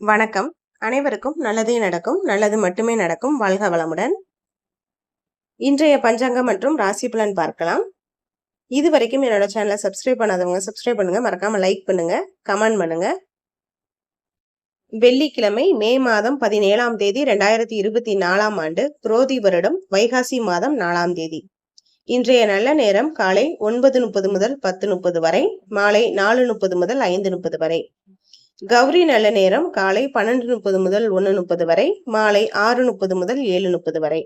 வணக்கம். அனைவருக்கும் நல்லதே நடக்கும் நல்லது மட்டுமே நடக்கும். வாழ்க வளமுடன். இன்றைய பஞ்சாங்கம் மற்றும் ராசி பலன் பார்க்கலாம். இது வரைக்கும் என்னோட சேனலை சப்ஸ்கிரைப் பண்ணாதவங்க சப்ஸ்கிரைப் பண்ணுங்க. மறக்காம லைக் பண்ணுங்க கமெண்ட் பண்ணுங்க. வெள்ளிக்கிழமை மே மாதம் பதினேழாம் தேதி ரெண்டாயிரத்தி இருபத்தி நாலாம் ஆண்டு குரோதி வருடம் வைகாசி மாதம் நாலாம் தேதி. இன்றைய நல்ல நேரம் காலை ஒன்பது முப்பது முதல் பத்து முப்பது வரை மாலை நாலு முப்பது முதல் ஐந்து முப்பது வரை. கௌரி நல்ல நேரம் காலை பன்னெண்டு முப்பது முதல் ஒன்று முப்பது வரை மாலை ஆறு முப்பது முதல் ஏழு முப்பது வரை.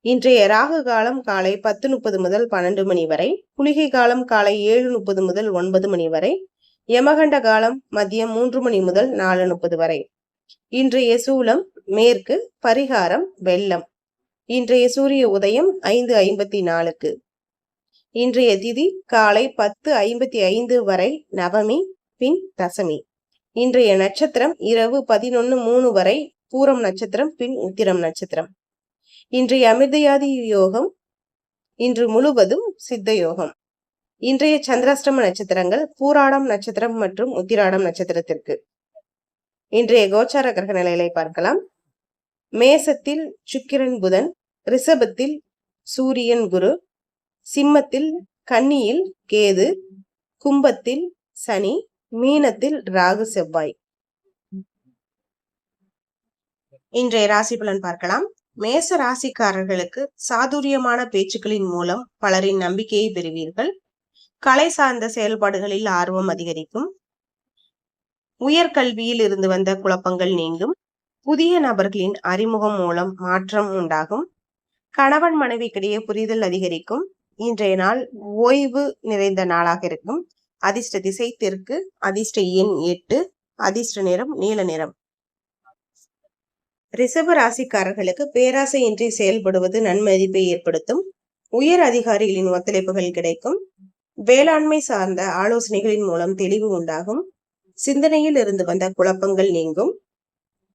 இன்றைய ராகு காலம் காலை பத்து முப்பது முதல் பன்னெண்டு மணி வரை குளிகை காலம் காலை ஏழு முப்பது முதல் ஒன்பது மணி வரை யமகண்ட காலம் மதியம் மூன்று மணி முதல் நாலு முப்பது வரை. இன்றைய சூலம் மேற்கு பரிகாரம் வெள்ளம். இன்றைய சூரிய உதயம் ஐந்து ஐம்பத்தி நாலுக்கு. இன்றைய திதி காலை பத்து ஐம்பத்தி ஐந்து வரை நவமி பின் தசமி. இன்றைய நட்சத்திரம் இரவு பதினொன்று மூணு வரை பூரம் நட்சத்திரம் பின் உத்திரம் நட்சத்திரம். இன்றைய அமிர்தயாதி யோகம் இன்று முழுவதும் சித்த யோகம். இன்றைய சந்திராஷ்டம நட்சத்திரங்கள் பூராடம் நட்சத்திரம் மற்றும் உத்திராடம் நட்சத்திரத்திற்கு. இன்றைய கோச்சார கிரக நிலைகளை பார்க்கலாம். மேசத்தில் சுக்கிரன் புதன் ரிஷபத்தில் சூரியன் குரு சிம்மத்தில் கன்னியில் கேது கும்பத்தில் சனி மீனத்தில் ராகு செவ்வாய். இன்றைய ராசி பலன் பார்க்கலாம். மேச ராசிக்காரர்களுக்கு சாதுரியமான பேச்சுக்களின் மூலம் பலரின் நம்பிக்கையை பெறுவீர்கள். கலை சார்ந்த செயல்பாடுகளில் ஆர்வம் அதிகரிக்கும். உயர்கல்வியில் இருந்து வந்த குழப்பங்கள் நீங்கும். புதிய நபர்களின் அறிமுகம் மூலம் மாற்றம் உண்டாகும். கணவன் மனைவிக்கிடையே புரிதல் அதிகரிக்கும். இன்றைய நாள் ஓய்வு நிறைந்த நாளாக இருக்கும். அதிர்ஷ்ட திசை தெற்கு அதிர்ஷ்ட எண் எட்டு அதிர்ஷ்ட நிறம் நீல நிறம். ரிசர்வ ராசிக்காரர்களுக்கு பேராசையின்றி செயல்படுவது நன்மதிப்பை ஏற்படுத்தும். உயர் அதிகாரிகளின் ஒத்துழைப்புகள் கிடைக்கும். வேளாண்மை சார்ந்த ஆலோசனைகளின் மூலம் தெளிவு உண்டாகும். சிந்தனையில் இருந்து வந்த குழப்பங்கள் நீங்கும்.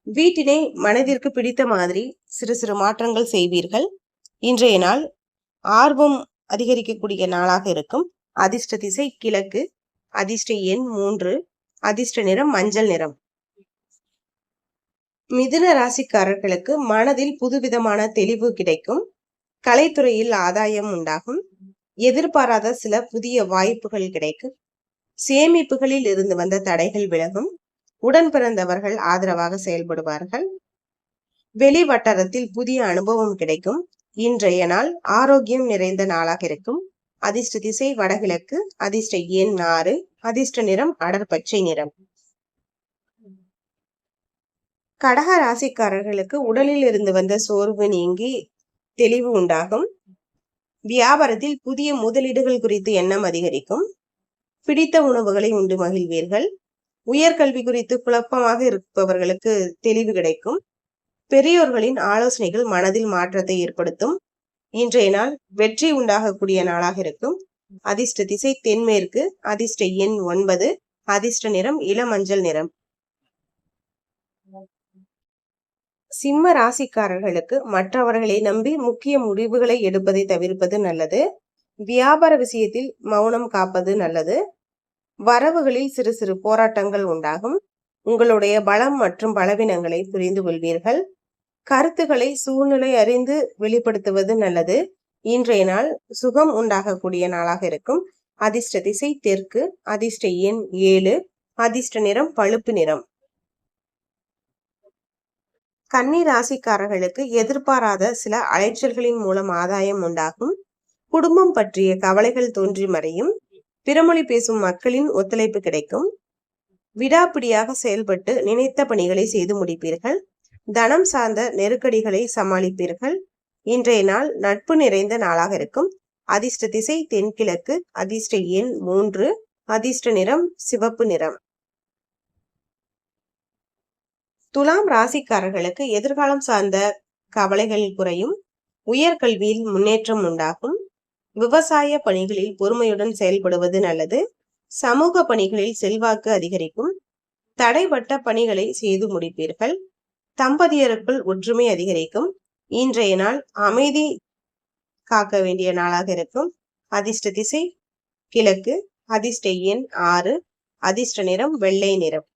வீட்டினை மனதிற்கு பிடித்த மாதிரி சிறு சிறு மாற்றங்கள் செய்வீர்கள். இன்றைய நாள் ஆர்வம் அதிகரிக்கக்கூடிய நாளாக இருக்கும். அதிர்ஷ்ட திசை கிழக்கு அதிர்ஷ்ட எண் மூன்று அதிர்ஷ்ட நிறம் மஞ்சள் நிறம். மிதுன ராசிக்காரர்களுக்கு மனதில் புதுவிதமான தெளிவு கிடைக்கும். கலைத்துறையில் ஆதாயம் உண்டாகும். எதிர்பாராத சில புதிய வாய்ப்புகள் கிடைக்கும். சேமிப்புகளில் இருந்து வந்த தடைகள் விலகும். உடன் பிறந்தவர்கள் ஆதரவாக செயல்படுவார்கள். வெளி வட்டாரத்தில் புதிய அனுபவம் கிடைக்கும். இன்றைய நாள் ஆரோக்கியம் நிறைந்த நாளாக இருக்கும். அதிர்ஷ்ட திசை வடகிழக்கு அதிர்ஷ்ட எண் ஆறு அதிர்ஷ்ட நிறம் அடர் பச்சை நிறம். கடக ராசிக்காரர்களுக்கு உடலில் இருந்து வந்த சோர்வு நீங்கி தெளிவு உண்டாகும். வியாபாரத்தில் புதிய முதலீடுகள் குறித்து எண்ணம் அதிகரிக்கும். பிடித்த உணவுகளை உண்டு மகிழ்வீர்கள். உயர்கல்வி குறித்து குழப்பமாக இருப்பவர்களுக்கு தெளிவு கிடைக்கும். பெரியோர்களின் ஆலோசனைகள் மனதில் மாற்றத்தை ஏற்படுத்தும். இன்றைய நாள் வெற்றி உண்டாகக்கூடிய நாளாக இருக்கும். அதிர்ஷ்ட திசை தென்மேற்கு அதிர்ஷ்ட எண் ஒன்பது அதிர்ஷ்ட நிறம் இளமஞ்சள் நிறம். சிம்ம ராசிக்காரர்களுக்கு மற்றவர்களை நம்பி முக்கிய முடிவுகளை எடுப்பதை தவிர்ப்பது நல்லது. வியாபார விஷயத்தில் மௌனம் காப்பது நல்லது. வரவுகளில் சிறு சிறு போராட்டங்கள் உண்டாகும். உங்களுடைய பலம் மற்றும் பலவீனங்களை புரிந்து கொள்வீர்கள். கருத்துக்களை சூழ்நிலை அறிந்து வெளிப்படுத்துவது நல்லது. இன்றைய நாள் சுகம் உண்டாகக்கூடிய நாளாக இருக்கும். அதிர்ஷ்ட திசை தெற்கு அதிர்ஷ்ட எண் ஏழு அதிர்ஷ்ட நிறம் பழுப்பு நிறம். கன்னி ராசிக்காரர்களுக்கு எதிர்பாராத சில அலைச்சல்களின் மூலம் ஆதாயம் உண்டாகும். குடும்பம் பற்றிய கவலைகள் தோன்றி மறையும். பிறமொழி பேசும் மக்களின் ஒத்துழைப்பு கிடைக்கும். விடாப்பிடியாக செயல்பட்டு நினைத்த பணிகளை செய்து முடிப்பீர்கள். தனம் சார்ந்த நெருக்கடிகளை சமாளிப்பீர்கள். இன்றைய நாள் நட்பு நிறைந்த நாளாக இருக்கும். அதிர்ஷ்ட திசை தென்கிழக்கு. அதிர்ஷ்ட எண் மூன்று. அதிர்ஷ்ட நிறம் சிவப்பு நிறம். துலாம் ராசிக்காரர்களுக்கு எதிர்காலம் சார்ந்த கவலைகள் குறையும். உயர்கல்வியில் முன்னேற்றம் உண்டாகும். விவசாய பணிகளில் பொறுமையுடன் செயல்படுவது நல்லது. சமூக பணிகளில் செல்வாக்கு அதிகரிக்கும். தடைபட்ட பணிகளை செய்து முடிப்பீர்கள். தம்பதியருக்குள் ஒற்றுமை அதிகரிக்கும். இன்றைய நாள் அமைதி காக்க வேண்டிய நாளாக இருக்கும். அதிர்ஷ்ட திசை கிழக்கு. அதிர்ஷ்ட எண் ஆறு. அதிர்ஷ்ட நிறம் வெள்ளை நிறம்.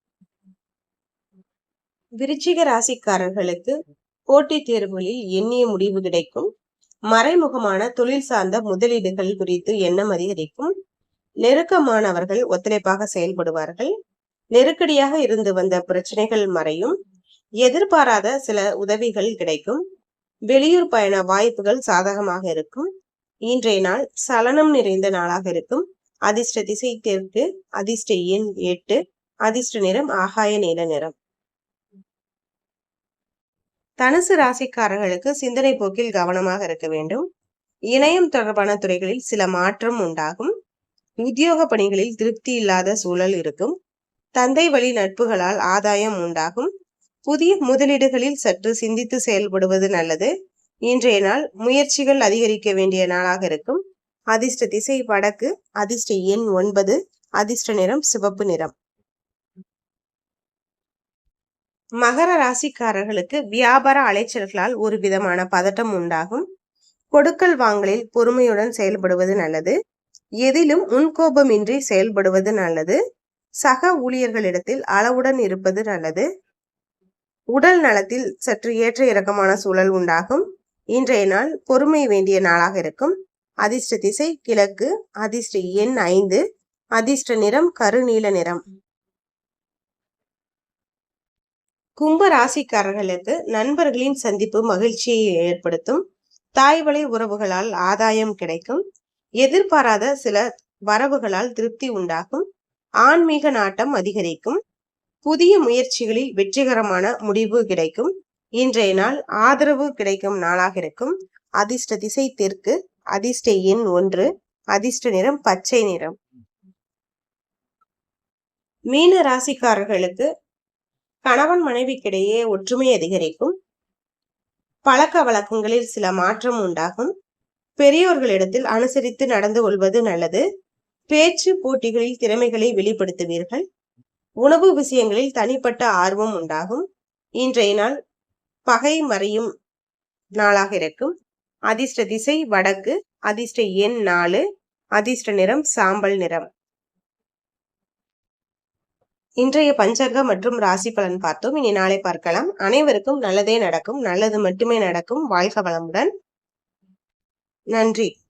விருச்சிக ராசிக்காரர்களுக்கு போட்டித் தேர்வுகளில் எண்ணிய முடிவு கிடைக்கும். மறைமுகமான தொழில் சார்ந்த முதலீடுகள் குறித்து எண்ணம் அதிகரிக்கும். நெருக்கமானவர்கள் ஒத்துழைப்பாக செயல்படுவார்கள். நெருக்கடியாக இருந்து வந்த பிரச்சனைகள் மறையும். எதிர்பாராத சில உதவிகள் கிடைக்கும். வெளியூர் பயண வாய்ப்புகள் சாதகமாக இருக்கும். இன்றைய நாள் சலனம் நிறைந்த நாளாக இருக்கும். அதிர்ஷ்ட திசை தெற்கு அதிர்ஷ்ட எண் எட்டு அதிர்ஷ்ட நிறம் ஆகாய நீல நிறம். தனுசு ராசிக்காரர்களுக்கு சிந்தனை போக்கில் கவனமாக இருக்க வேண்டும். இணையம் தொடர்பான துறைகளில் சில மாற்றம் உண்டாகும். உத்தியோக பணிகளில் திருப்தி இல்லாத சூழல் இருக்கும். தந்தை வழி நட்புகளால் ஆதாயம் உண்டாகும். புதிய முதலீடுகளில் சற்று சிந்தித்து செயல்படுவது நல்லது. இன்றைய நாள் முயற்சிகள் அதிகரிக்க வேண்டிய நாளாக இருக்கும். அதிர்ஷ்ட திசை வடக்கு அதிர்ஷ்ட எண் ஒன்பது அதிர்ஷ்ட நிறம் சிவப்பு நிறம். மகர ராசிக்காரர்களுக்கு வியாபார அலைச்சல்களால் ஒரு விதமான பதட்டம் உண்டாகும். கொடுக்கல் வாங்கலில் பொறுமையுடன் செயல்படுவது நல்லது. எதிலும் முன்கோபமின்றி செயல்படுவது நல்லது. சக ஊழியர்களிடத்தில் அளவுடன் இருப்பது நல்லது. உடல் நலத்தில் சற்று ஏற்ற இறக்கமான சூழல் உண்டாகும். இன்றைய நாள் பொறுமை வேண்டிய நாளாக இருக்கும். அதிர்ஷ்ட திசை கிழக்கு அதிர்ஷ்ட எண் ஐந்து அதிர்ஷ்ட நிறம் கருநீல நிறம். கும்ப ராசிக்காரர்களுக்கு நண்பர்களின் சந்திப்பு மகிழ்ச்சியை ஏற்படுத்தும். தாய்வழி உறவுகளால் ஆதாயம் கிடைக்கும். எதிர்பாராத சில வரவுகளால் திருப்தி உண்டாகும். ஆன்மீக நாட்டம் அதிகரிக்கும். புதிய முயற்சிகளில் வெற்றிகரமான முடிவு கிடைக்கும். இன்றைய நாள் ஆதரவு கிடைக்கும் நாளாக இருக்கும். அதிர்ஷ்ட திசை தெற்கு அதிர்ஷ்ட எண் ஒன்று அதிர்ஷ்ட நிறம் பச்சை நிறம். மீன ராசிக்காரர்களுக்கு கணவன் மனைவிக்கிடையே ஒற்றுமை அதிகரிக்கும். பழக்க வழக்கங்களில் சில மாற்றம் உண்டாகும். பெரியோர்களிடத்தில் அனுசரித்து நடந்து கொள்வது நல்லது. பேச்சு போட்டிகளில் திறமைகளை வெளிப்படுத்துவீர்கள். உணவு விஷயங்களில் தனிப்பட்ட ஆர்வம் உண்டாகும். இன்றைய நாள் பகை மறையும் நாளாக இருக்கும். அதிர்ஷ்ட திசை வடக்கு அதிர்ஷ்ட எண் நாலு அதிர்ஷ்ட நிறம் சாம்பல் நிறம். இன்றைய பஞ்சங்க மற்றும் ராசி பலன் பார்த்தோம். இனி நாளை பார்க்கலாம். அனைவருக்கும் நல்லதே நடக்கும். நல்லது மட்டுமே நடக்கும். வாழ்க வளமுடன். நன்றி.